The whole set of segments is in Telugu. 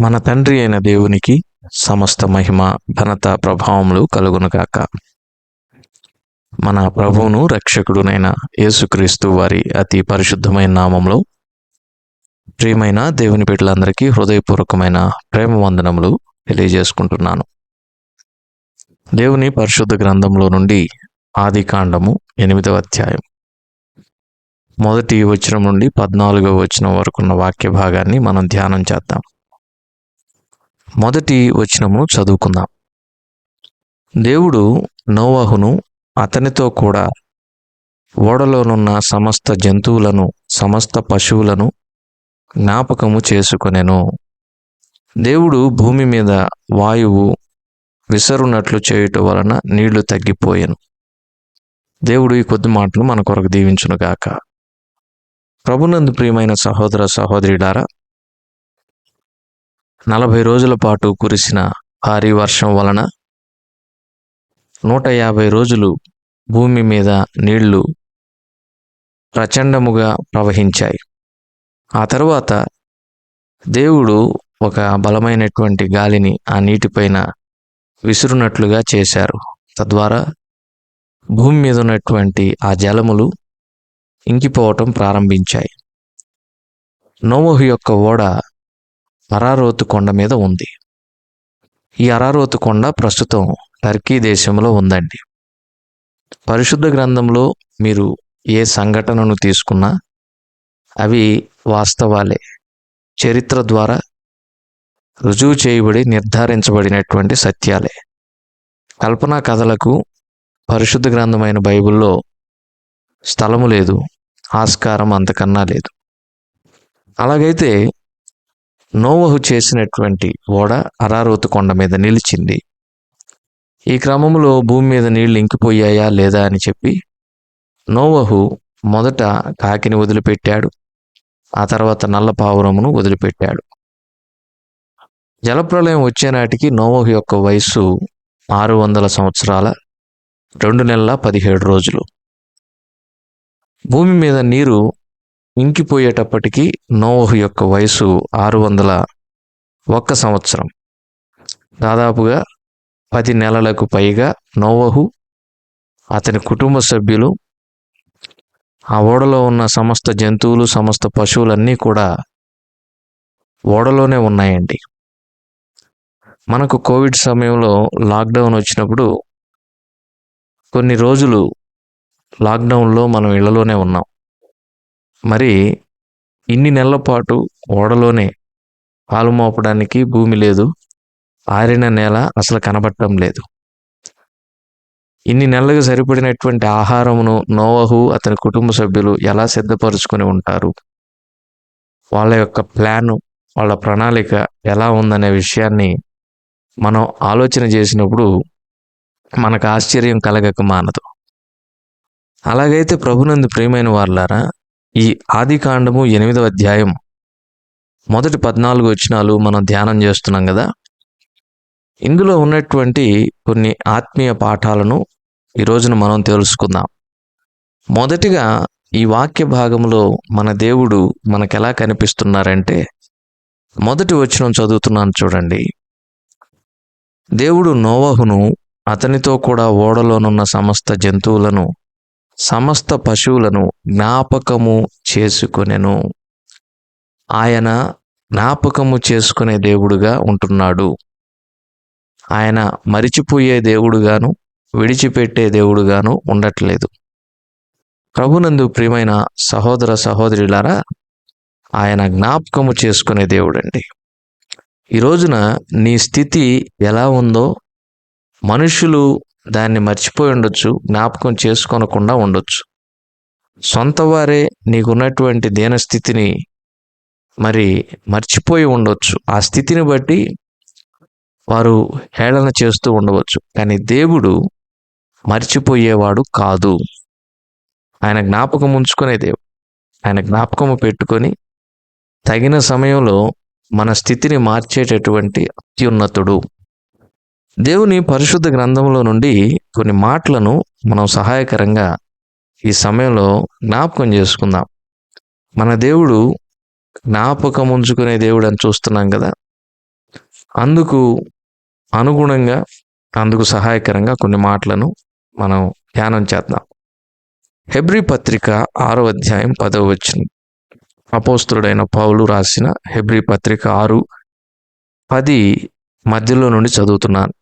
మన తండ్రి అయిన దేవునికి సమస్త మహిమ ఘనత ప్రభావములు కలుగునుగాక. మన ప్రభువును రక్షకుడునైన యేసుక్రీస్తు వారి అతి పరిశుద్ధమైన నామంలో ప్రియమైన దేవుని బిడ్డలందరికీ హృదయపూర్వకమైన ప్రేమ వందనములు తెలియజేసుకుంటున్నాను. దేవుని పరిశుద్ధ గ్రంథంలో నుండి ఆది కాండము ఎనిమిదవ అధ్యాయం. మొదటి వచనం నుండి పద్నాలుగవ వచనం వరకు ఉన్న వాక్య భాగాన్ని మనం ధ్యానం చేద్దాం. మొదటి వచనము చదువుకుందాం. దేవుడు నోవహును అతనితో కూడా ఓడలోనున్న సమస్త జంతువులను సమస్త పశువులను జ్ఞాపకము చేసుకొనెను. దేవుడు భూమి మీద వాయువు విసరునట్లు చేయుట వలన నీళ్ళు తగ్గిపోయాను. దేవుడు ఈ కొద్ది మాటలు మన కొరకు దీవించునుగాక. ప్రభునందు ప్రియమైన సహోదర సహోదరిడారా నలభై రోజుల పాటు కురిసిన భారీ వర్షం వలన నూట యాభై రోజులు భూమి మీద నీళ్ళు ప్రచండముగా ప్రవహించాయి. ఆ తరువాత దేవుడు ఒక బలమైనటువంటి గాలిని ఆ నీటిపైన విసురునట్లుగా చేశారు. తద్వారా భూమి మీద ఉన్నటువంటి ఆ జలములు ఇంకిపోవటం ప్రారంభించాయి. నోవహు యొక్క ఓడ అరారోతు కొండ మీద ఉంది. ఈ అరారోతు కొండ ప్రస్తుతం టర్కీ దేశంలో ఉందండి. పరిశుద్ధ గ్రంథంలో మీరు ఏ సంఘటనను తీసుకున్నా అవి వాస్తవాలే. చరిత్ర ద్వారా రుజువు చేయబడి నిర్ధారించబడినటువంటి సత్యాలే. కల్పనా కథలకు పరిశుద్ధ గ్రంథమైన బైబిల్లో స్థలము లేదు ఆస్కారం అంతకన్నా లేదు. అలాగైతే నోవహు చేసినటువంటి ఓడ అరారోతు కొండ మీద నిలిచింది. ఈ క్రమంలో భూమి మీద నీళ్ళు ఇంకిపోయాయా లేదా అని చెప్పి నోవహు మొదట కాకిని వదిలిపెట్టాడు. ఆ తర్వాత నల్ల పావురమును వదిలిపెట్టాడు. జలప్రలయం వచ్చేనాటికి నోవహు యొక్క వయస్సు ఆరు వందల సంవత్సరాల రెండు నెలల పదిహేడు రోజులు. భూమి మీద నీరు ఇంకిపోయేటప్పటికీ నోవహు యొక్క వయసు ఆరు వందల ఒక్క సంవత్సరం. దాదాపుగా పది నెలలకు పైగా నోవహు అతని కుటుంబ సభ్యులు ఆ ఓడలో ఉన్న సమస్త జంతువులు సమస్త పశువులన్నీ కూడా ఓడలోనే ఉన్నాయండి. మనకు కోవిడ్ సమయంలో లాక్డౌన్ వచ్చినప్పుడు కొన్ని రోజులు లాక్డౌన్లో మనం ఇళ్ళలోనే ఉన్నాం. మరి ఇన్ని నెలల పాటు ఓడలోనే పాలు మోపడానికి భూమి లేదు. ఆరిన నేల అసలు కనబడటం లేదు. ఇన్ని నెలలకు సరిపడినటువంటి ఆహారమును నోవహు అతని కుటుంబ సభ్యులు ఎలా సిద్ధపరుచుకొని ఉంటారు? వాళ్ళ యొక్క ప్లాను వాళ్ళ ప్రణాళిక ఎలా ఉందనే విషయాన్ని మనం ఆలోచన చేసినప్పుడు మనకు ఆశ్చర్యం కలగక మానదు. అలాగైతే ప్రభునందు ప్రియమైన వాళ్ళారా ఈ ఆదికాండము ఎనిమిదవ అధ్యాయం. మొదటి పద్నాలుగు వచనాలు మనం ధ్యానం చేస్తున్నాం కదా? ఇందులో ఉన్నటువంటి కొన్ని ఆత్మీయ పాఠాలను ఈ రోజున మనం తెలుసుకుందాం. మొదటిగా ఈ వాక్య భాగంలో మన దేవుడు మనకెలా కనిపిస్తున్నారంటే మొదటి వచనం చదువుతున్నాను చూడండి. దేవుడు నోవహును అతనితో కూడా ఓడలోనున్న సమస్త జంతువులను సమస్త పశువులను జ్ఞాపకము చేసుకొనెను. ఆయన జ్ఞాపకము చేసుకునే దేవుడుగా ఉంటున్నాడు. ఆయన మరిచిపోయే దేవుడుగాను విడిచిపెట్టే దేవుడుగాను ఉండట్లేదు. ప్రభునందు ప్రియమైన సహోదర సహోదరులారా ఆయన జ్ఞాపకము చేసుకునే దేవుడండి. ఈ రోజున నీ స్థితి ఎలా ఉందో మనుషులు దాన్ని మర్చిపోయి ఉండొచ్చు జ్ఞాపకం చేసుకోనకుండా ఉండొచ్చు. సొంత వారే నీకున్నటువంటి దీనస్థితిని మరి మర్చిపోయి ఉండొచ్చు. ఆ స్థితిని బట్టి వారు హేళన చేస్తూ ఉండవచ్చు. కానీ దేవుడు మర్చిపోయేవాడు కాదు. ఆయన జ్ఞాపకం ఉంచుకునే దేవుడు. ఆయన జ్ఞాపకము పెట్టుకొని తగిన సమయంలో మన స్థితిని మార్చేటటువంటి అత్యున్నతుడు. దేవుని పరిశుద్ధ గ్రంథంలో నుండి కొన్ని మాటలను మనం సహాయకరంగా ఈ సమయంలో జ్ఞాపకం చేసుకుందాం. మన దేవుడు జ్ఞాపకం ఉంచుకునే దేవుడు అని చూస్తున్నాం కదా. అందుకు అనుగుణంగా అందుకు సహాయకరంగా కొన్ని మాటలను మనం ధ్యానం చేద్దాం. హెబ్రి పత్రిక ఆరో అధ్యాయం పదవ వచ్చిన అపోస్తుడైన పౌలు రాసిన హెబ్రి పత్రిక ఆరు పది మధ్యలో నుండి చదువుతున్నాను.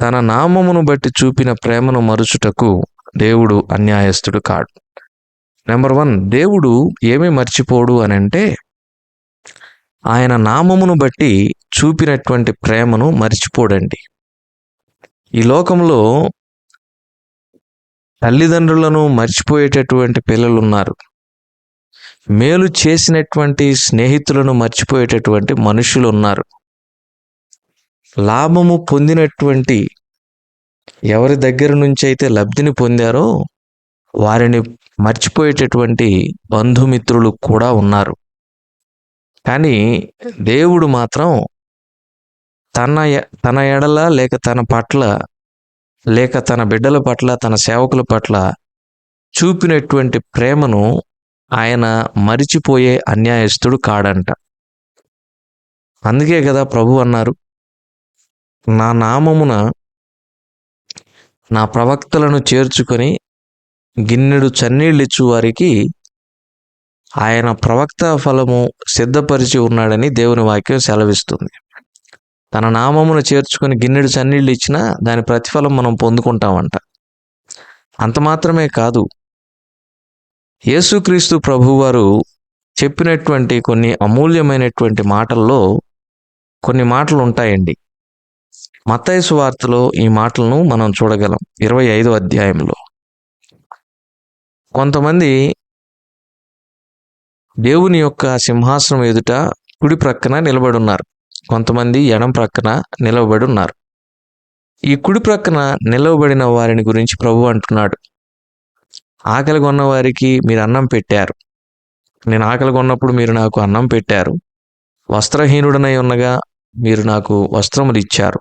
తన నామమును బట్టి చూపిన ప్రేమను మరుచుటకు దేవుడు అన్యాయస్తుడు కాడు. నెంబర్ వన్ దేవుడు ఏమి మర్చిపోడు అని అంటే ఆయన నామమును బట్టి చూపినటువంటి ప్రేమను మర్చిపోడండి. ఈ లోకంలో తల్లిదండ్రులను మర్చిపోయేటటువంటి పిల్లలు ఉన్నారు మేలు చేసినటువంటి స్నేహితులను మర్చిపోయేటటువంటి మనుషులు ఉన్నారు లాభము పొందినటువంటి ఎవరి దగ్గర నుంచి అయితే లబ్ధిని పొందారో వారిని మర్చిపోయేటటువంటి బంధుమిత్రులు కూడా ఉన్నారు. కానీ దేవుడు మాత్రం తన తన ఎడల లేక తన పట్ల లేక తన బిడ్డల పట్ల తన సేవకుల పట్ల చూపినటువంటి ప్రేమను ఆయన మరిచిపోయే అన్యాయస్తుడు కాడంట. అందుకే కదా ప్రభు అన్నారు నా నామమున నా ప్రవక్తలను చేర్చుకొని గిన్నెడు చన్నీళ్ళిచ్చు వారికి ఆయన ప్రవక్త ఫలము సిద్ధపరిచి ఉన్నాడని దేవుని వాక్యం సెలవిస్తుంది. తన నామమును చేర్చుకొని గిన్నెడు చన్నీళ్ళు ఇచ్చినా దాని ప్రతిఫలం మనం పొందుకుంటామంట. అంత మాత్రమే కాదు యేసుక్రీస్తు ప్రభువారు చెప్పినటువంటి కొన్ని అమూల్యమైనటువంటి మాటల్లో కొన్ని మాటలు ఉంటాయండి. మతయసు వార్తలో ఈ మాటలను మనం చూడగలం. ఇరవై ఐదో అధ్యాయంలో. కొంతమంది దేవుని యొక్క సింహాసనం ఎదుట కుడి ప్రక్కన నిలబడి ఉన్నారు కొంతమంది ఎడం ప్రక్కన నిలబడి ఉన్నారు ఈ కుడి ప్రక్కన నిలవబడిన వారిని గురించి ప్రభు అంటున్నాడు. ఆకలి కొన్న వారికి మీరు అన్నం పెట్టారు. నేను ఆకలి కొన్నప్పుడు మీరు నాకు అన్నం పెట్టారు. వస్త్రహీనుడనై ఉన్నగా మీరు నాకు వస్త్రములు ఇచ్చారు.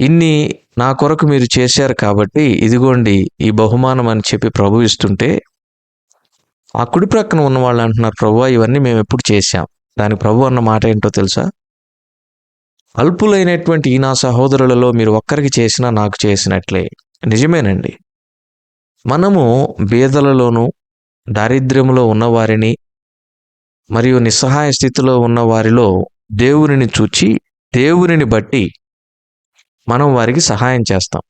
ఇన్ని నా కొరకు మీరు చేశారు కాబట్టి ఇదిగోండి ఈ బహుమానం అని చెప్పి ప్రభు ఇస్తుంటే ఆ కుడి ప్రక్కన ఉన్న వాళ్ళు అంటున్నారు ప్రభు ఇవన్నీ మేము ఎప్పుడు చేశాం? దానికి ప్రభు అన్న మాట ఏంటో తెలుసా? అల్పులైనటువంటి ఈ నా సహోదరులలో మీరు ఒక్కరికి చేసినా నాకు చేసినట్లే. నిజమేనండి. మనము బీదలలోనూ దారిద్ర్యములో ఉన్నవారిని మరియు నిస్సహాయ స్థితిలో ఉన్న వారిలో దేవునిని చూచి దేవునిని బట్టి మనం వారికి సహాయం చేస్తాం.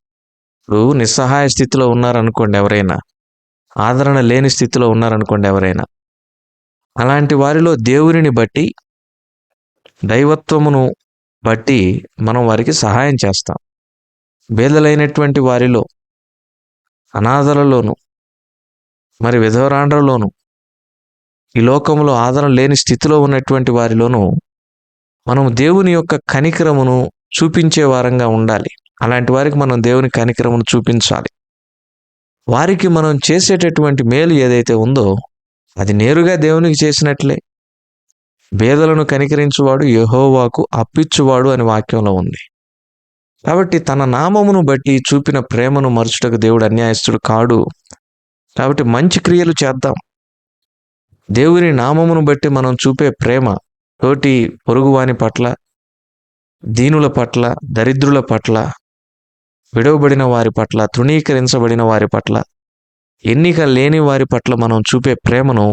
ఇప్పుడు నిస్సహాయ స్థితిలో ఉన్నారనుకోండి ఎవరైనా ఆదరణ లేని స్థితిలో ఉన్నారనుకోండి ఎవరైనా అలాంటి వారిలో దేవునిని బట్టి దైవత్వమును బట్టి మనం వారికి సహాయం చేస్తాం. బేదలైనటువంటి వారిలో అనాథలలోను మరి విధవరాండ్రలోను ఈ లోకంలో ఆదరణ లేని స్థితిలో ఉన్నటువంటి వారిలోనూ మనం దేవుని యొక్క కనికరమును చూపించే వారంగా ఉండాలి. అలాంటి వారికి మనం దేవుని కనికరమును చూపించాలి. వారికి మనం చేసేటటువంటి మేలు ఏదైతే ఉందో అది నేరుగా దేవునికి చేసినట్లే. బేదలను కనికరించువాడు యెహోవాకు అప్పిచ్చువాడు అని వాక్యంలో ఉంది. కాబట్టి తన నామమును బట్టి చూపిన ప్రేమను మరుచుటకు దేవుడు అన్యాయస్తుడు కాడు. కాబట్టి మంచి క్రియలు చేద్దాం. దేవుని నామమును బట్టి మనం చూపే ప్రేమ తోటి పొరుగువాని పట్ల దీనుల పట్ల దరిద్రుల పట్ల విడవబడిన వారి పట్ల తృణీకరించబడిన వారి పట్ల ఎన్నిక లేని వారి పట్ల మనం చూపే ప్రేమను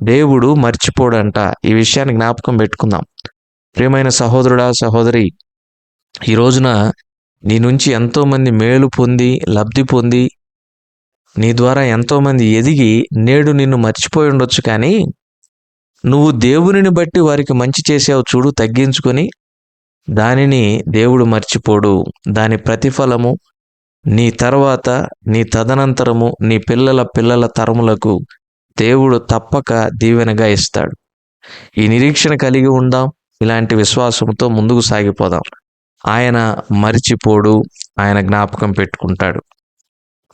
దేవుడు మర్చిపోడంట. ఈ విషయాన్ని జ్ఞాపకం పెట్టుకుందాం. ప్రియమైన సహోదరుడా సహోదరి ఈ రోజున నీ నుంచి ఎంతోమంది మేలు పొంది లబ్ధి పొంది నీ ద్వారా ఎంతోమంది ఎదిగి నేడు నిన్ను మర్చిపోయి ఉండొచ్చు కానీ నువ్వు దేవునిని బట్టి వారికి మంచి చేసావు చూడు తగ్గించుకొని దానిని దేవుడు మర్చిపోడు. దాని ప్రతిఫలము నీ తర్వాత నీ తదనంతరము నీ పిల్లల పిల్లల తరములకు దేవుడు తప్పక దీవెనగా ఇస్తాడు. ఈ నిరీక్షణ కలిగి ఉందాం. ఇలాంటి విశ్వాసంతో ముందుకు సాగిపోదాం. ఆయన మరిచిపోడు. ఆయన జ్ఞాపకం పెట్టుకుంటాడు.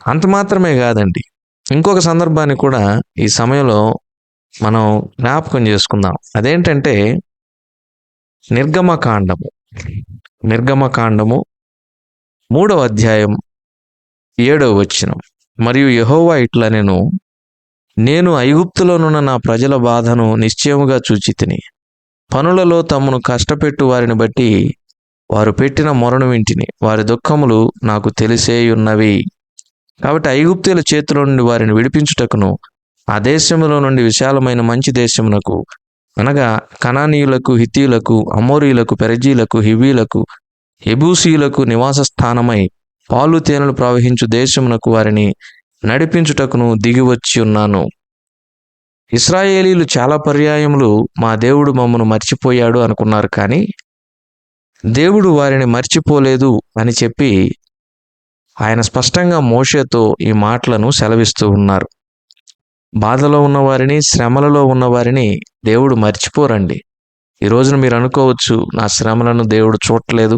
అంత మాత్రమే కాదండి. ఇంకొక సందర్భాన్ని కూడా ఈ సమయంలో మనం జ్ఞాపకం చేసుకుందాం. అదేంటంటే నిర్గమకాండము. నిర్గమకాండము మూడవ అధ్యాయం ఏడవ వచనం. మరియు యహోవా ఇట్లా నేను నేను ఐగుప్తులోనున్న నా ప్రజల బాధను నిశ్చయముగా చూచి తిని పనులలో తమను కష్టపెట్టు వారిని బట్టి వారు పెట్టిన మొరను వింటిని. వారి దుఃఖములు నాకు తెలిసేయున్నవి. కాబట్టి ఐగుప్తుల చేతిలో నుండి వారిని విడిపించుటకును ఆ దేశంలో నుండి విశాలమైన మంచి దేశమునకు అనగా కనానీయులకు హితీయులకు అమోరీయులకు పెరజీలకు హివీలకు ఎబూసీయులకు నివాస స్థానమై పాలు తేనెలు ప్రవహించు దేశమునకు వారిని నడిపించుటకును దిగివచ్చి ఉన్నాను. ఇస్రాయేలీలు చాలా పర్యాయములు మా దేవుడు మమ్మను మర్చిపోయాడు అనుకున్నారు కానీ దేవుడు వారిని మర్చిపోలేదు అని చెప్పి ఆయన స్పష్టంగా మోషేతో ఈ మాటలను సెలవిస్తూ ఉన్నారు. బాధలో ఉన్నవారిని శ్రమలలో ఉన్నవారిని దేవుడు మర్చిపోరండి. ఈ రోజున మీరు అనుకోవచ్చు నా శ్రమలను దేవుడు చూడలేదు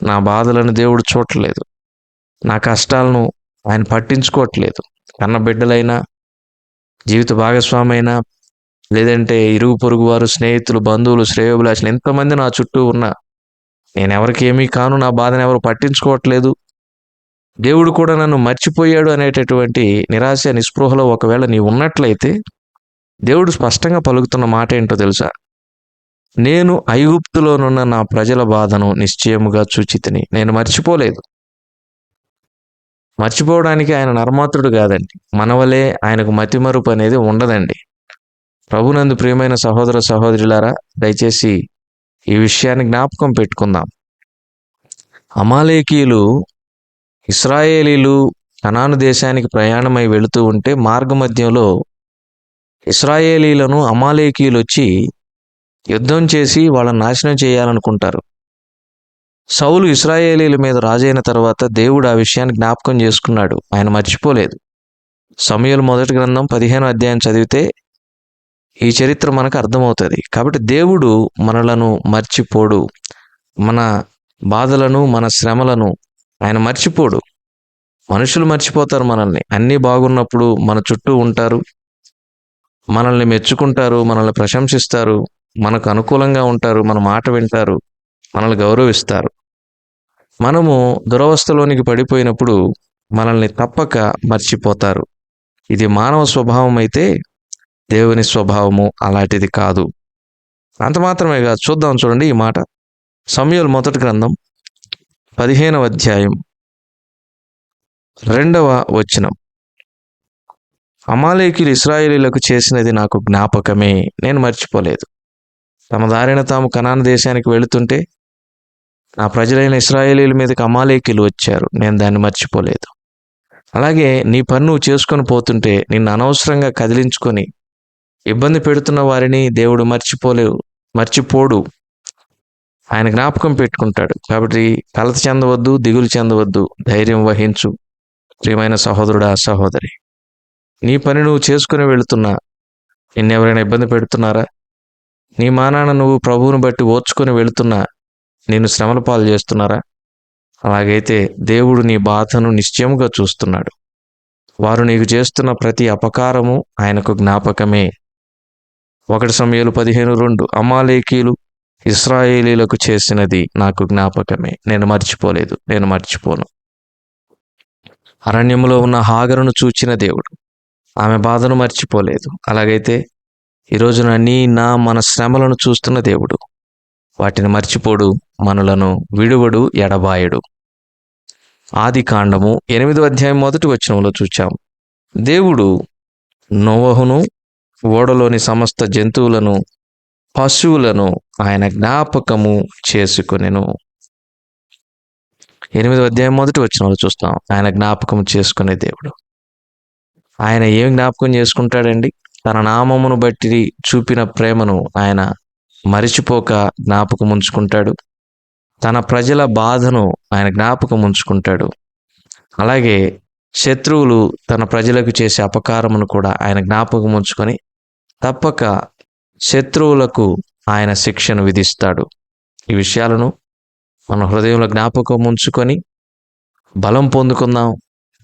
నా బాధలను దేవుడు చూడలేదు నా కష్టాలను ఆయన పట్టించుకోవట్లేదు. కన్న బిడ్డలైనా జీవిత భాగస్వామి అయినా లేదంటే ఇరుగు పొరుగు వారు స్నేహితులు బంధువులు శ్రేయోభిలాషులు ఎంతమంది నా చుట్టూ ఉన్నా నేను ఎవరికి ఏమీ కాను నా బాధను ఎవరు పట్టించుకోవట్లేదు. దేవుడు కూడా నన్ను మర్చిపోయాడు అనేటటువంటి నిరాశ నిస్పృహలో ఒకవేళ నీ ఉన్నట్లయితే దేవుడు స్పష్టంగా పలుకుతున్న మాట ఏంటో తెలుసా? నేను ఐగుప్తులోనున్న నా ప్రజల బాధను నిశ్చయముగా చూచితిని. నేను మర్చిపోలేదు. మర్చిపోవడానికి ఆయన నర్మాత్రుడు కాదండి. మనవలే ఆయనకు మతిమరుపు అనేది ఉండదండి. ప్రభునందు ప్రియమైన సహోదర సహోదరులారా దయచేసి ఈ విషయాన్ని జ్ఞాపకం పెట్టుకుందాం. అమాలేకీయులు ఇస్రాయేలీలు కనాను దేశానికి ప్రయాణమై వెళుతూ ఉంటే మార్గమధ్యంలో ఇస్రాయేలీలను అమాలేకీయులు వచ్చి యుద్ధం చేసి వాళ్ళని నాశనం చేయాలనుకుంటారు. సౌలు ఇస్రాయేలీల మీద రాజైన తర్వాత దేవుడు ఆ విషయాన్ని జ్ఞాపకం చేసుకున్నాడు. ఆయన మర్చిపోలేదు. సమయలు మొదటి గ్రంథం పదిహేను అధ్యాయం చదివితే ఈ చరిత్ర మనకు అర్థమవుతుంది. కాబట్టి దేవుడు మనలను మర్చిపోడు. మన బాధలను మన శ్రమలను ఆయన మర్చిపోడు. మనుషులు మర్చిపోతారు మనల్ని. అన్నీ బాగున్నప్పుడు మన చుట్టూ ఉంటారు. మనల్ని మెచ్చుకుంటారు మనల్ని ప్రశంసిస్తారు మనకు అనుకూలంగా ఉంటారు మన మాట వింటారు మనల్ని గౌరవిస్తారు. మనము దురవస్థలోనికి పడిపోయినప్పుడు మనల్ని తప్పక మర్చిపోతారు. ఇది మానవ స్వభావం అయితే దేవుని స్వభావము అలాంటిది కాదు. అంత మాత్రమే కాదు. చూద్దాం చూడండి ఈ మాట. సమయలు మొదటి గ్రంథం పదిహేనవ అధ్యాయం. రెండవ వచనం. అమాలేకులు ఇస్రాయేలీలకు చేసినది నాకు జ్ఞాపకమే నేను మర్చిపోలేదు. తమ దారిన తాము కనాన దేశానికి వెళుతుంటే నా ప్రజలైన ఇస్రాయేలీల మీదకి అమాలేకీలు వచ్చారు నేను దాన్ని మర్చిపోలేదు. అలాగే నీ పన్ను చేసుకొని పోతుంటే నిన్ను అనవసరంగా కదిలించుకొని ఇబ్బంది పెడుతున్న వారిని దేవుడు మర్చిపోలేవు మర్చిపోడు. ఆయన జ్ఞాపకం పెట్టుకుంటాడు. కాబట్టి కలత చెందవద్దు దిగులు చెందవద్దు ధైర్యం వహించు. ప్రియమైన సహోదరుడా సహోదరి నీ పని నువ్వు చేసుకుని వెళుతున్నా నిన్నెవరైనా ఇబ్బంది పెడుతున్నారా? నీ మానాన నువ్వు ప్రభువుని బట్టి ఓర్చుకొని వెళుతున్నా నేను శ్రమల పాలు చేస్తున్నారా? అలాగైతే దేవుడు నీ బాధను నిశ్చయముగా చూస్తున్నాడు. వారు నీకు చేస్తున్న ప్రతి అపకారము ఆయనకు జ్ఞాపకమే. ఒకటి సమయాలు పదిహేను రెండు అమాలేకీలు ఇస్రాయేలీలకు చేసినది నాకు జ్ఞాపకమే. నేను మర్చిపోలేదు. నేను మర్చిపోను. అరణ్యంలో ఉన్న హాగరును చూచిన దేవుడు. ఆమె బాధను మర్చిపోలేదు. అలాగైతే ఈ నీ నా మన శ్రమలను చూస్తున్న దేవుడు. వాటిని మర్చిపోడు మనలను విడువడు ఎడబాయడు. ఆది కాండము ఎనిమిదో అధ్యాయం మొదటి వచనంలో చూచాం. దేవుడు నోవహును ఓడలోని సమస్త జంతువులను పశువులను ఆయన జ్ఞాపకము చేసుకునేను. ఎనిమిది అధ్యాయం మొదటి వచ్చిన వాళ్ళు చూస్తాం. ఆయన జ్ఞాపకం చేసుకునే దేవుడు. ఆయన ఏం జ్ఞాపకం చేసుకుంటాడండి? తన నామమును బట్టి చూపిన ప్రేమను ఆయన మరిచిపోక జ్ఞాపకం ఉంచుకుంటాడు. తన ప్రజల బాధను ఆయన జ్ఞాపకం ఉంచుకుంటాడు. అలాగే శత్రువులు తన ప్రజలకు చేసే అపకారమును కూడా ఆయన జ్ఞాపకం ఉంచుకొని తప్పక శత్రువులకు ఆయన శిక్షను విధిస్తాడు. ఈ విషయాలను మన హృదయంలో జ్ఞాపకం ఉంచుకొని బలం పొందుకుందాం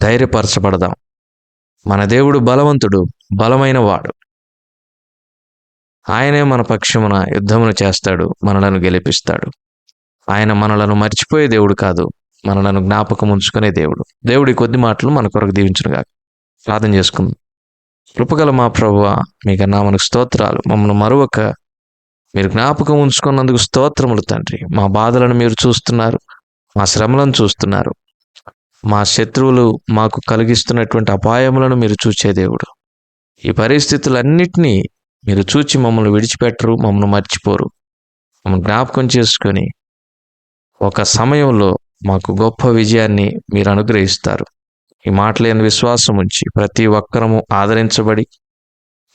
ధైర్యపరచబడదాం. మన దేవుడు బలవంతుడు బలమైన వాడు. ఆయనే మన పక్షమున యుద్ధమును చేస్తాడు మనలను గెలిపిస్తాడు. ఆయన మనలను మర్చిపోయే దేవుడు కాదు మనలను జ్ఞాపకం ఉంచుకునే దేవుడు. దేవుడి కొద్ది మాటలు మన కొరకు దీవించునుగా ప్రార్థన చేసుకుందాం. కృపగల మా ప్రభువ మీకన్నా మనకు స్తోత్రాలు. మమ్మల్ని మరొక మీరు జ్ఞాపకం ఉంచుకున్నందుకు స్తోత్రములు తండ్రి. మా బాధలను మీరు చూస్తున్నారు మా శ్రమలను చూస్తున్నారు. మా శత్రువులు మాకు కలిగిస్తున్నటువంటి అపాయములను మీరు చూచే దేవుడు. ఈ పరిస్థితులన్నిటినీ మీరు చూచి మమ్మల్ని విడిచిపెట్టరు మమ్మల్ని మర్చిపోరు. మమ్మల్ని జ్ఞాపకం చేసుకొని ఒక సమయంలో మాకు గొప్ప విజయాన్ని మీరు అనుగ్రహిస్తారు. ఈ మాటలేని విశ్వాసం ఉంచి ప్రతి ఒక్కరము ఆదరించబడి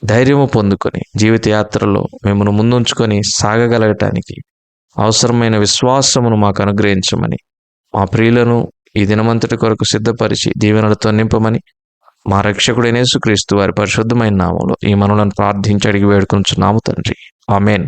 ధైర్యము పొందుకొని జీవితయాత్రలో మిమ్మల్ని ముందుంచుకొని సాగగలగటానికి అవసరమైన విశ్వాసమును మాకు అనుగ్రహించమని మా ప్రియులను ఈ దినమంతటి కొరకు సిద్ధపరిచి దీవెనలతో నింపమని మా రక్షకుడైన యేసుక్రీస్తు వారి పరిశుద్ధమైన నామంలో ఈ మనలను ప్రార్థించి అడిగి వేడుకొంచున్నాము తండ్రి. ఆమెన్.